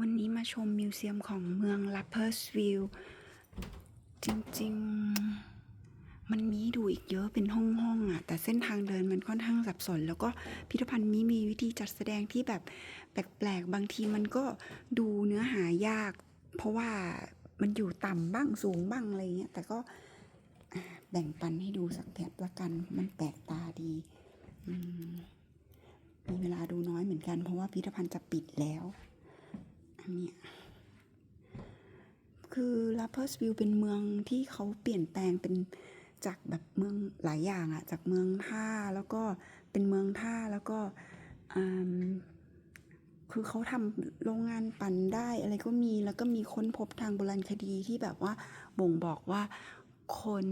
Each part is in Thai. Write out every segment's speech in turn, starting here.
วันนี้มาชมมิวเซียมของเมืองล a เพอร์สวิลจริงๆ มันมีดูอีกเยอะเป็นห้องๆอะ แต่เส้นทางเดินมันค่อนข้างสับสน แล้วก็พิพิธภัณฑ์นี้มีวิธีจัดแสดงที่แบบแปลกๆ บางทีมันก็ดูเนื้อหายาก เพราะว่ามันอยู่ต่ำบ้างสูงบ้างอะไรเงี้ย แต่ก็แบ่งปันให้ดูสักแบบละกัน มันแปลกตาดีมมีเวลาดูน้อยเหมือนกัน เพราะว่าพิพิธภัณฑ์จะปิดแล้ว เนี้ยคือลาเพอร์สวิลเป็นเมืองที่เขาเปลี่ยนแปลงเป็นจากแบบเมืองหลายอย่างอะจากเมืองท่าแล้วก็เป็นเมืองท่าแล้วก็คือเขาทำโรงงานปั่นได้อะไรก็มีแล้วก็มีค้นพบทางโบราณคดีที่แบบว่าบ่งบอกว่าคน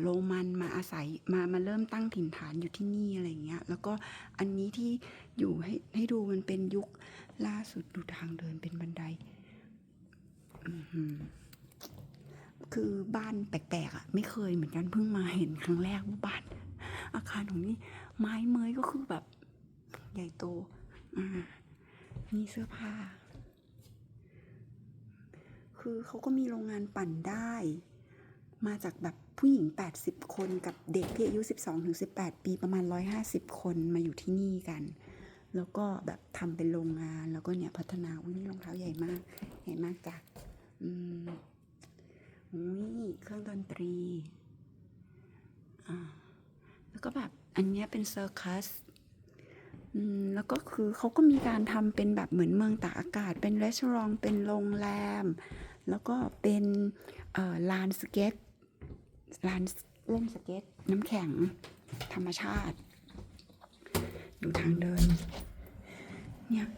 โรมันมาอาศัยมามาเริ่มตั้งถิ่นฐานอยู่ที่นี่อะไรเงี้ยแล้วก็อันนี้ที่อยู่ให้ให้ดูมันเป็นยุค ล่าสุดดูทางเดินเป็นบันได คือบ้านแปลกๆอะ ไม่เคยเหมือนกันเพิ่งมาเห็นครั้งแรกว่าบ้าน อาคารของนี่ไม้เมยก็คือแบบ ใหญ่โต อ่ามีเสื้อผ้า คือเขาก็มีโรงงานปั่นได้ มาจากแบบผู้หญิง 80 คนกับเด็กที่อายุ 12-18 ปีประมาณ 150 คนมาอยู่ที่นี่กัน แล้วก็แบบทำเป็นโรงงาน แล้วก็เนี่ยพัฒนาอุ้ยนี่รองเท้าใหญ่มาก ใหญ่มากจ้ะอืมอุ้ยเครื่องดนตรีอ่าแล้วก็แบบอันเนี้ยเป็นเซอร์คัสอืมแล้วก็คือเขาก็มีการทำเป็นแบบเหมือนเมืองตากอากาศ เป็นรีสอร์ทเป็นโรงแรม แล้วก็เป็นเอ่อลานสเก็ตลานเล่นสเก็ตน้ำแข็งธรรมชาติ ดูทางเดิน เนี่ย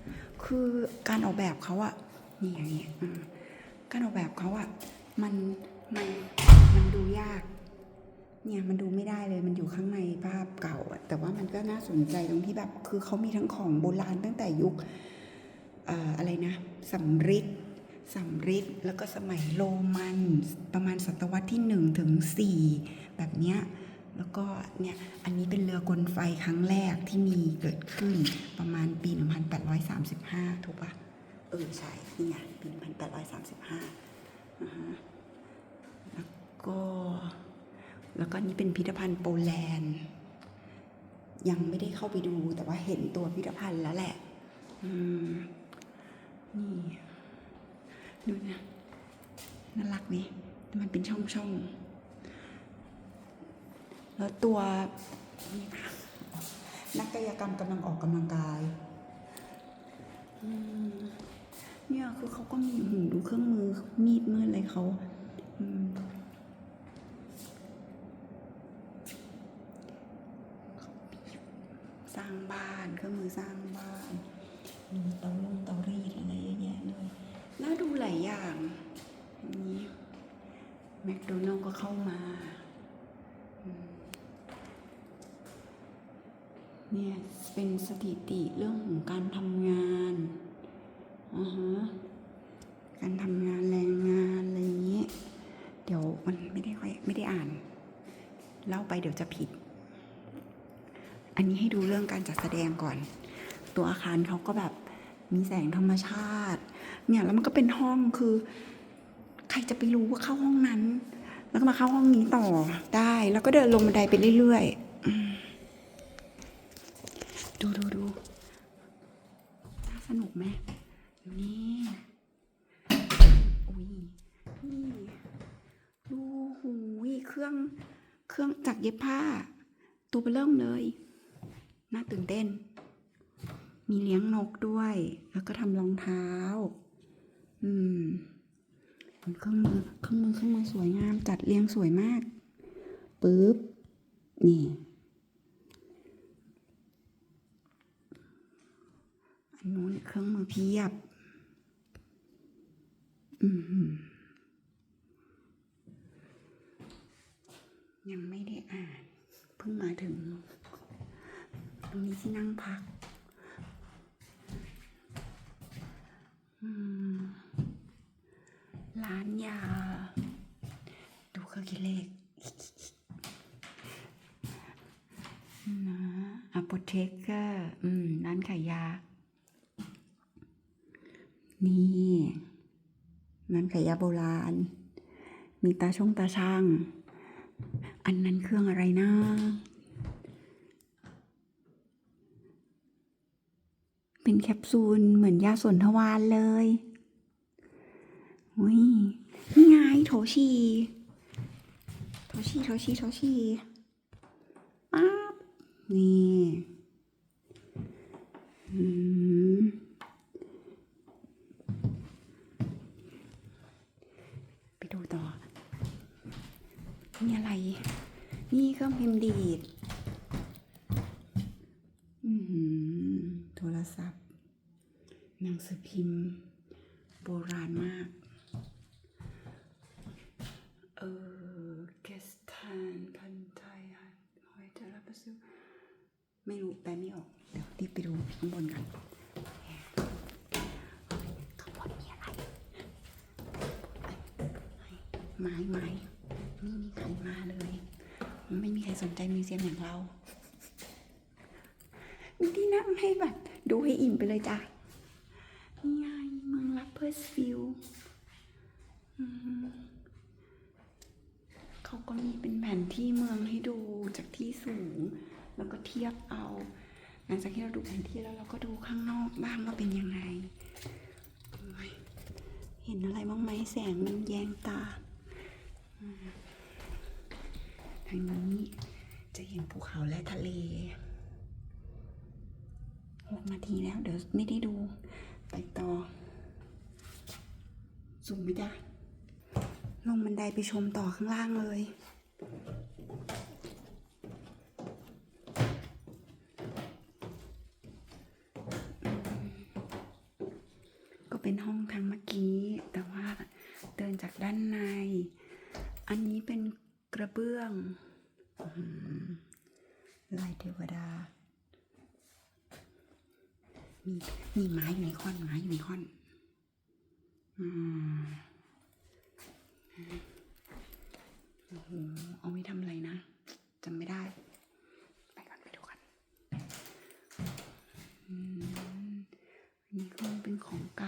คือการออกแบบเขาอะนี่อย่างนี้การออกแบบเขาอะมันมันมันดูยาก เนี่ยมันดูไม่ได้เลยมันอยู่ข้างในภาพเก่าอะแต่ว่ามันก็น่าสนใจตรงที่แบบคือเขามีทั้งของโบราณตั้งแต่ยุคออะไรนะสำริดสำริดแล้วก็สมัยโรมันประมาณศตวรรษที่หนึ่งถึงสี่แบบเนี้ย แล้วก็เนี่ยอันนี้เป็นเรือกลไฟครั้งแรกที่มีเกิดขึ้นประมาณปี 1835 ถูกปะเออใช่นี่ไงปี 1835อ่าฮะแล้วก็แล้วก็นี่เป็นพิพิธภัณฑ์โปแลนด์ ยังไม่ได้เข้าไปดูแต่ว่าเห็นตัวพิพิธภัณฑ์แล้วแหละนี่ดูนะน่ารักนี่มันเป็นช่องช่อง แล้วตัวนี่นะนักกายกรรมกำลังออกกำลังกายเนี่ยคือเขาก็มีหูดูเครื่องมือมีดมืออะไรเขาสร้างบ้านเครื่องมือสร้างบ้านมีเตาลงเตารีดอะไรเยอะแยะเลยน่าดูหลายอย่างนนี้แมคโดนัลก็เข้ามา เนี่ยเป็นสถิติเรื่องของการทำงานอ่าฮะการทำงานแรงงานอะไรอย่างนี้เดี๋ยวมันไม่ได้ค่อยไม่ได้อ่านเล่าไปเดี๋ยวจะผิด อันนี้ให้ดูเรื่องการจัดแสดงก่อน ตัวอาคารเขาก็แบบมีแสงธรรมชาติ เนี่ยแล้วมันก็เป็นห้องคือ ใครจะไปรู้ว่าเข้าห้องนั้น แล้วก็มาเข้าห้องนี้ต่อได้ แล้วก็เดินลงบันไดไปเรื่อยๆอืม ดูดูดูน่าสนุก ไหมนี่อุ้ยนี่ดูหูยเครื่องเครื่องจักรเย็บผ้า ตัวเบอเริ่มเลย น่าตื่นเต้น มีเลี้ยงนกด้วย แล้วก็ทำรองเท้า อืมเครื่องมือเครื่องมือเครื่องมือสวยงาม จัดเรียงสวยมากปึ๊บนี่ นนู้นเครื่องมือเพียบอืยังไม่ได้อ่าน เพิ่งมาถึง ตรงนี้ที่นั่งพักร้านยา ดูเครื่องคิดเลขนะอ p โ t เท k เกอร์ร้านขายยา นี่นั่นขยยาโบราณ มีตาช่องตาช่าง อันนั้นเครื่องอะไรนะเป็นแคปซูลเหมือนยาสนทวารเลยอุ้ยนี่ไงโถชีโถชีโถชีโถชีป๊าบนี่ อืมไปดูต่อ นี่อะไร นี่เครื่อง พิมพ์ดีด อือหือโทรศัพท์ หนังสือพิมพ์ โบราณมาก เออเกสตันพันไทยฮันหอยเทราปซูไม่รู้แปลไม่ออก เดี๋ยวรีบไปดูข้างบนกัน ข้างบนมีอะไร ไม้ไม้ไม่มีใครมาเลย ไม่ มิวเซียมอย่างเรามีที่นั่งให้แบบดูให้อิ่มไปเลยจ้ะนี่ไงเมืองลับเพอร์สฟิลเขาก็มีเป็นแผนที่เมืองให้ดูจากที่สูง แล้วก็เทียบเอา หลังจากที่เราดูแผนที่แล้วเราก็ดูข้างนอกบ้างว่าเป็นยังไง เห็นอะไรบ้างไหมแสงมันแยงตาทางนี้ จะเห็นภูเขาและทะเลหกนาทีแล้ว เดี๋ยวไม่ได้ดูไปต่อสูงไม่ได้ ลงบันไดไปชมต่อข้างล่างเลย ก็เป็นห้องทางเมื่อกี้ แต่ว่าเดินจากด้านใน อันนี้เป็นกระเบื้องอื้อหือลายเทวดา มีมีไม้อยู่ในค้อนไม้อยู่ในค้อนอืมโอ้โหเอาไว้ทำอะไรนะจำไม่ได้ ไปก่อนไปดูกันอืมอันนี้ก็เป็นของเ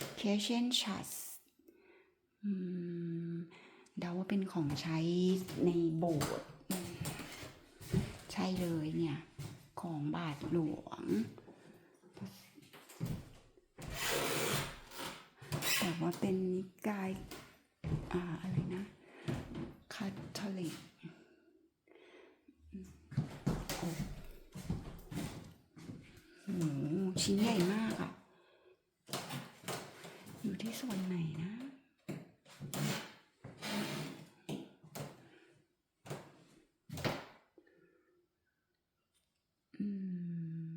ก่า c a s h i o n Chas เดาว่าเป็นของใช้ในโบสถ์ใช่เลยเนี่ย ของบาทหลวง แต่ว่าเป็นนิกายอ่าอะไรนะคาทอลิกโอ้โหชิ้นใหญ่มากอะ ที่ส่วนไหนนะอืม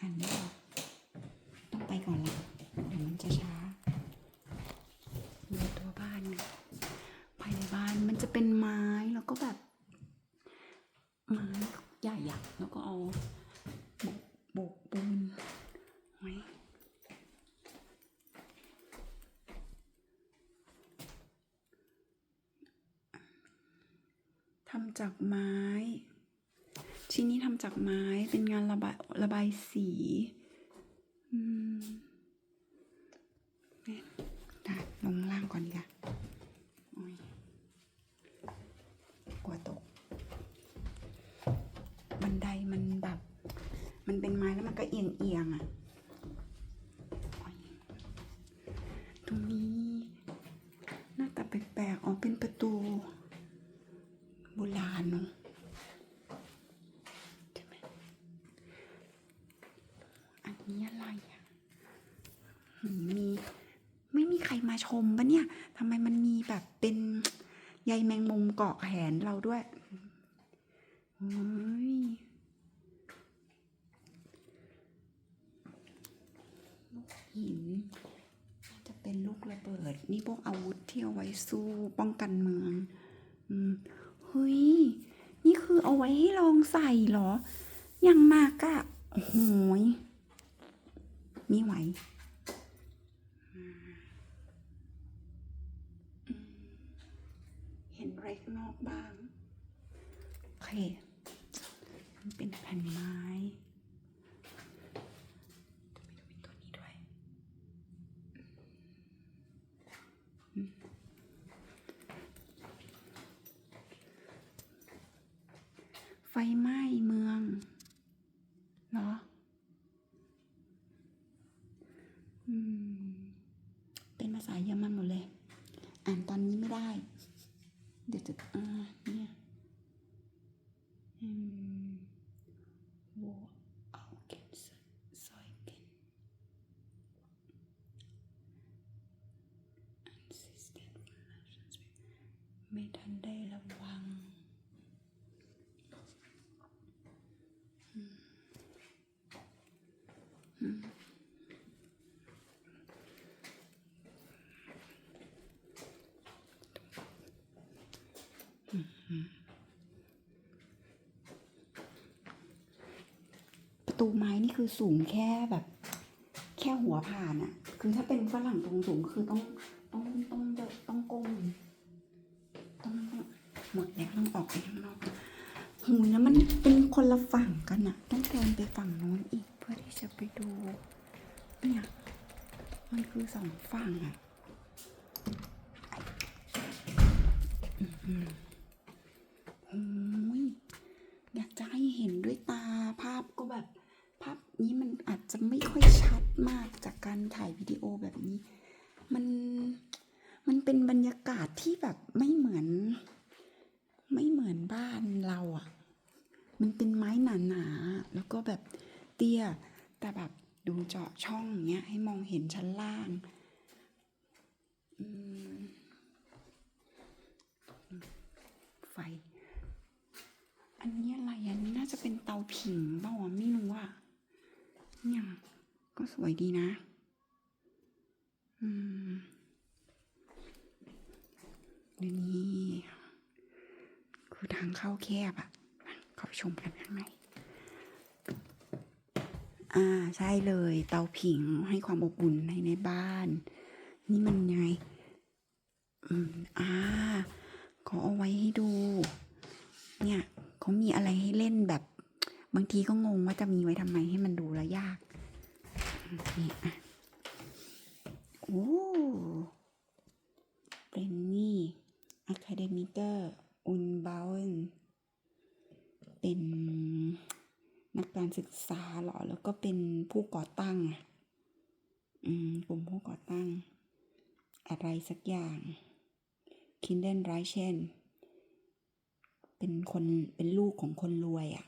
อ่านไม่ออกต้องไปก่อนละเดี๋ยวมันจะช้าดูตัวบ้านเนี่ยภายในบ้านมันจะเป็นไม้แล้วก็แบบไม้ใหญ่อะแล้วก็เอาโบกโบกปูนไว้ทำจากไม้ ชิ้นนี้ทำจากไม้เป็นงานระบายระบายสีอืมเนี่ยได้ลงล่างก่อนดีกว่าโอ้ยกลัวตก บันไดมันแบบ มันเป็นไม้แล้วมันก็เอียงเอียงๆอะ่ะโอ้ยตรงนี้ หน้าตาแปลกๆอ๋อเป็นประตูโบราณเนาะ ใช่ไหมอันนี้อะไรอะหืมมี ไม่มีใครมาชมปะเนี่ย ทำไมมันมีแบบเป็นใยแมงมุมเกาะแขนเราด้วยโอ้ยลูกหินน่าจะเป็นลูกระเบิด นี่พวกอาวุธที่เอาไว้สู้ป้องกันเมือง อืมเฮ้ย นี่คือเอาไว้ให้ลองใส่เหรอย่างหนักอะโอ้โหยไม่ไหว ข้างนอกบ้าง โอเค เป็นแผ่นไม้ไฟไหม้เมืองเหระอืม เป็นภาษาเยอรมันหมดเลย อ่านตอนนี้ไม่ได้ เดี๋ยวจะอ่าเนี่ย อืม wo Augen Zeugen Assistent ไม่ทันได้ระวัง ประตูไม้นี่คือสูงแค่แบบ แค่หัวผ่านอะคือถ้าเป็นฝรั่งตรงสูงคือต้องต้องต้องต้องต้องก้มต้องหมดแล้วต้องออกไปข้างนอกหูแล้วมันเป็นคนละฝั่งกันอะต้องเดินไปฝั่งโน้นอีกเพื่อที่จะไปดูเนี่ยมันคือสองฝั่งอะโอ้ย อยากจะให้เห็นด้วยตาภาพก็แบบ ภาพนี้มันอาจจะไม่ค่อยชัดมากจากการถ่ายวิดีโอแบบนี้ มันมันเป็นบรรยากาศที่แบบไม่เหมือน ไม่เหมือน บ้านเราอะ่ะ มันเป็นไม้หนาๆแล้วก็แบบเตี้ย แต่แบบดูเจาะช่องเงี้ยให้มองเห็นชั้นล่างไฟ อันนี้อะไรอันนี้น่าจะเป็นเตาผิงเปล่าไม่รู้อะเนี่ยก็สวยดีนะ อืมเดี๋ยวนี้ คือทางเข้าแคบอะเข้าชมกันข้างในอ่าใช่เลย เตาผิงให้ความอบอุ่นในในบ้าน นี่มันไง อืมอ่าเขาเอาไว้ให้ดู เนี่ยเขามีอะไรให้เล่นแบบ บางทีก็งงว่าจะมีไว้ทำไมให้มันดูแล้วยากนี่อะโอ้เป็นนี่อะคาเดมิเตอร์ อุนบาเนเป็นนักการศึกษาหรอ แล้วก็เป็นผู้ก่อตั้งอืมกลุ่มผู้ก่อตั้ง อะไรสักอย่างคินเดนไรเชนเป็นคนเป็นลูกของคนรวยอะ่ะ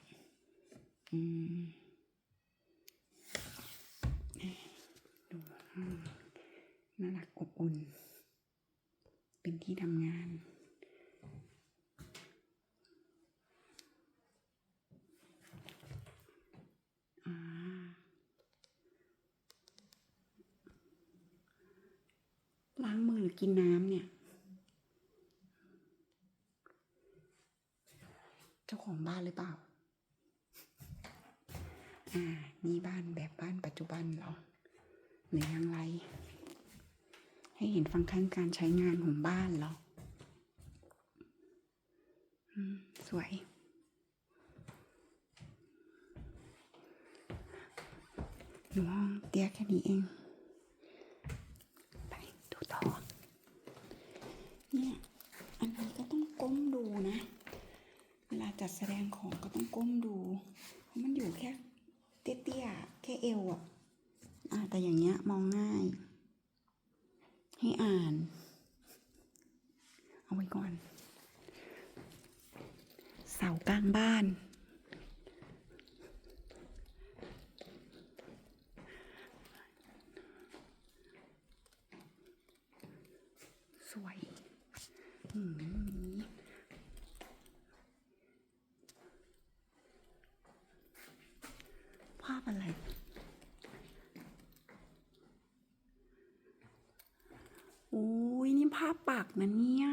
อืมดูน่ารักอบอุ่น เป็นที่ทำงาน อ่า ล้างมือหรือกินน้ำเนี่ย เจ้าของ บ้านหรือเปล่า อ่า นี่บ้านแบบบ้านปัจจุบันเหรอหรือยังไร ให้เห็นฟังก์ชันการใช้งานของบ้านเหรอสวย หนูห้องเตี้ยแค่นี้เอง ไปดูต่อ เนี่ย อันนี้ก็ต้องก้มดูนะ เวลาจัดแสดงของก็ต้องก้มดู เพราะมันอยู่แค่เตี้ยๆ แค่เอวอะอะแต่อย่างเงี้ยมองง่าย ให้อ่าน เอาไว้ก่อน เสากลางบ้าน สวยอืมนี้ ภาพอะไร โอ้ยนี่ภาพปักนะเนี่ย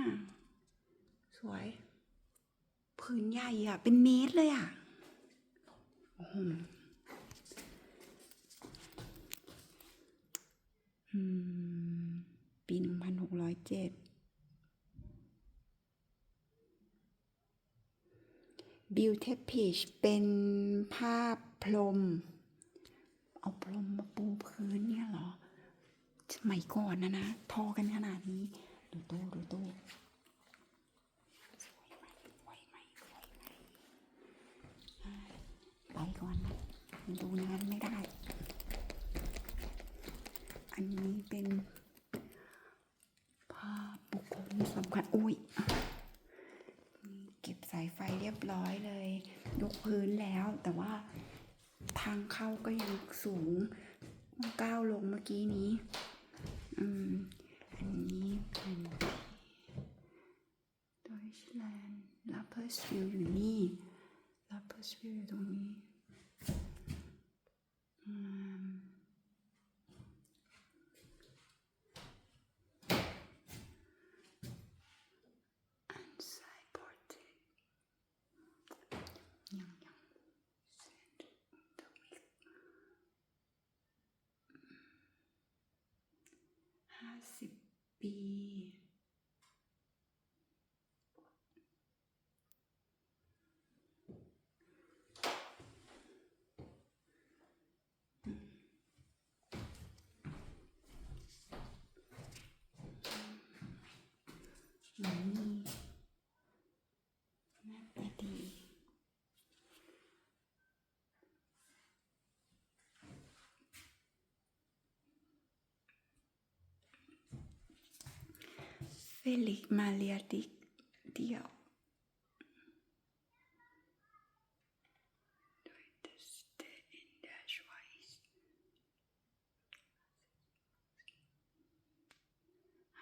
สวยผืนใหญ่อะเป็นเมตรเลยอะโอ้โหอืมปีหนึ่งพันหกร้อยเจ็ด บิวเทพิชเป็นภาพพรม เอาพรมมาปูพื้นเนี่ยเหรอสมัยก่อนนะนะ ทอกันขนาดนี้ ดูตู้ดูตู้ไหมสวยไหมสวยไหมดูในนั้นไม่ได้ อันนี้เป็น ภาพบุคคลสำคัญอุ้ยนี่เก็บสายไฟเร้อยเลย ยกพื้นแล้ว แต่ว่าทางเข้าก็ยังสูงก้าวลงเมื่อกี้นี้ อืม อันนี้เป็น Deutschland l a p p e r s v i l l อยู่นี่ l a p p e r s v i l l อยู่ตรงนี้ อืม Ansai Portet ยังยัง Send the week ห้า สิบปีอืมหน้าตาดีเฟลิกมาเลียดิกเดียว Deuteste in der Schweiz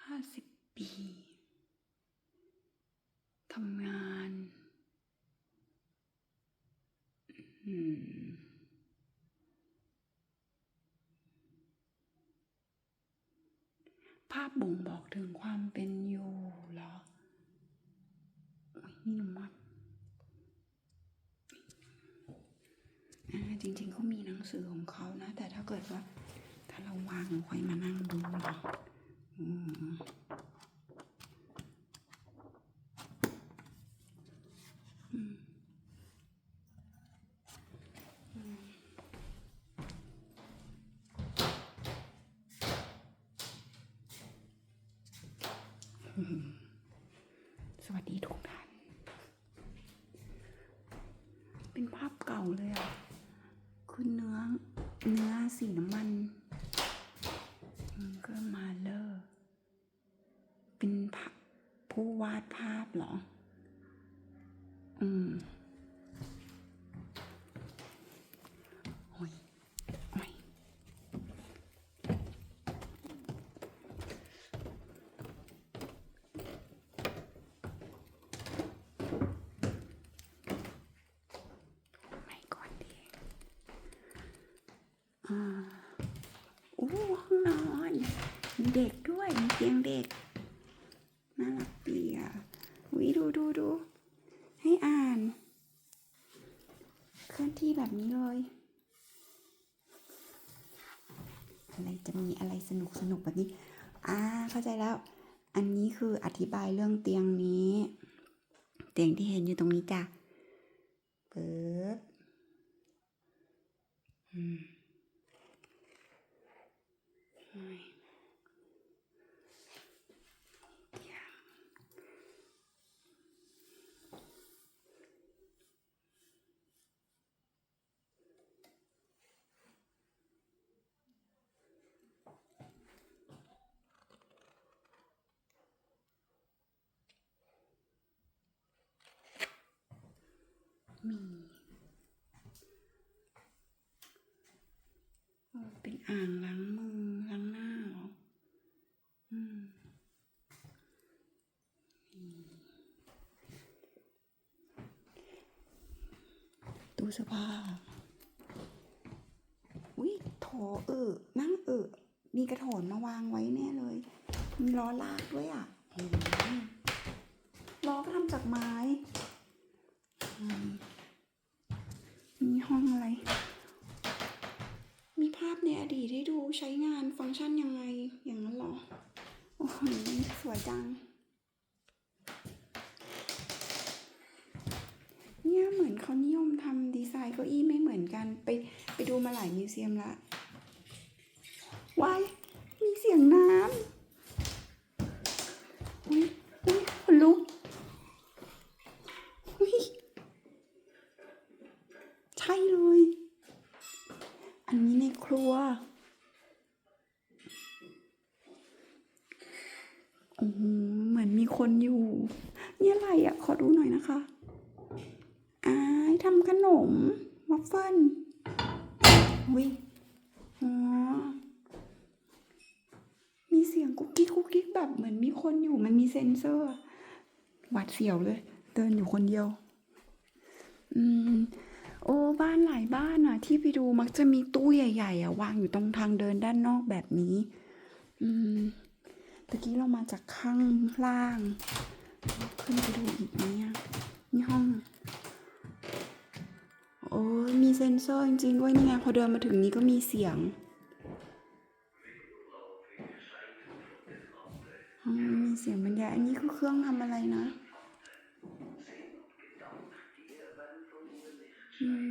ห้าสิบปี ทำงาน อืม ภาพบ่งบอกถึงความเป็นอยู่เหรออุ๊ยนี่หนุ่มมากอ่า จริงๆเขามีหนังสือของเขานะ แต่ถ้าเกิดว่า ถ้าเราวางค่อยมานั่งดูเหรออืม สวัสดีทุกท่าน เป็นภาพเก่าเลยอะ คือเนื้อ เนื้อสีน้ำมันมันก็มาเลอร์เป็นภาพ ผู้วาดภาพเหรอ อืมโอ้ยโอ้ย ไม่ก่อนดีอ่าอู้ห้องนอนมีเด็กด้วย มีเตียงเด็ก น่ารักดีอะวิดูดูดู ให้อ่าน เคลื่อน ที่แบบนี้เลย อะไรจะมีอะไรสนุกสนุกแบบนี้ อ่า เข้าใจแล้ว อันนี้คืออธิบายเรื่องเตียงนี้ เตียงที่เห็นอยู่ตรงนี้จ้ะปึ๊บอืมโอ้ยเดี๋ยว มีโอ้เป็นอ่างล้างมือล้างหน้าเหรอ อืมตู้เสื้อผ้าอุ้ยโถเออ นั่งเออ มีกระโถนมาวางไว้แน่เลย มีล้อลากด้วยอะโอ้โหล้อก็ทำจากไม้อืมมีห้องอะไร มีภาพในอดีตให้ดูใช้งานฟังก์ชันยังไง อย่างนั้นเหรอ โอ้โห สวยจัง เนี่ยเหมือนเขานิยมทำดีไซน์เก้าอี้ไม่เหมือนกัน ไปไปดูมาหลายมิวเซียมละวาย มีเสียงน้ำอุ้ยอุ้ยขนลุกอุ้ย ใช่เลย โอ้โหเหมือนมีคนอยู่ นี่อะไรอะ ขอดูหน่อยนะคะอ้ายทำขนมวัฟเฟิลอุ้ยอ๋อ มีเสียงกุ๊กกิ๊กกุ๊กกิ๊กแบบเหมือนมีคนอยู่มันมีเซ็นเซอร์หวาดเสียวเลย เดินอยู่คนเดียว อืม โอ้บ้านหลายบ้านอะ ที่ไปดูมักจะมีตู้ใหญ่ๆอะวางอยู่ตรงทางเดินด้านนอกแบบนี้ อืมตะกี้เรามาจากข้างล่าง ขึ้นไปดูอีกไหมอะนี่ห้อง โอ้ยมีเซนเซอร์จริงๆด้วยนี่ไงพอเดินมาถึงนี้ก็มีเสียงมีเสียงบรรยายอันนี้คือเครื่องทำอะไรนะ อืม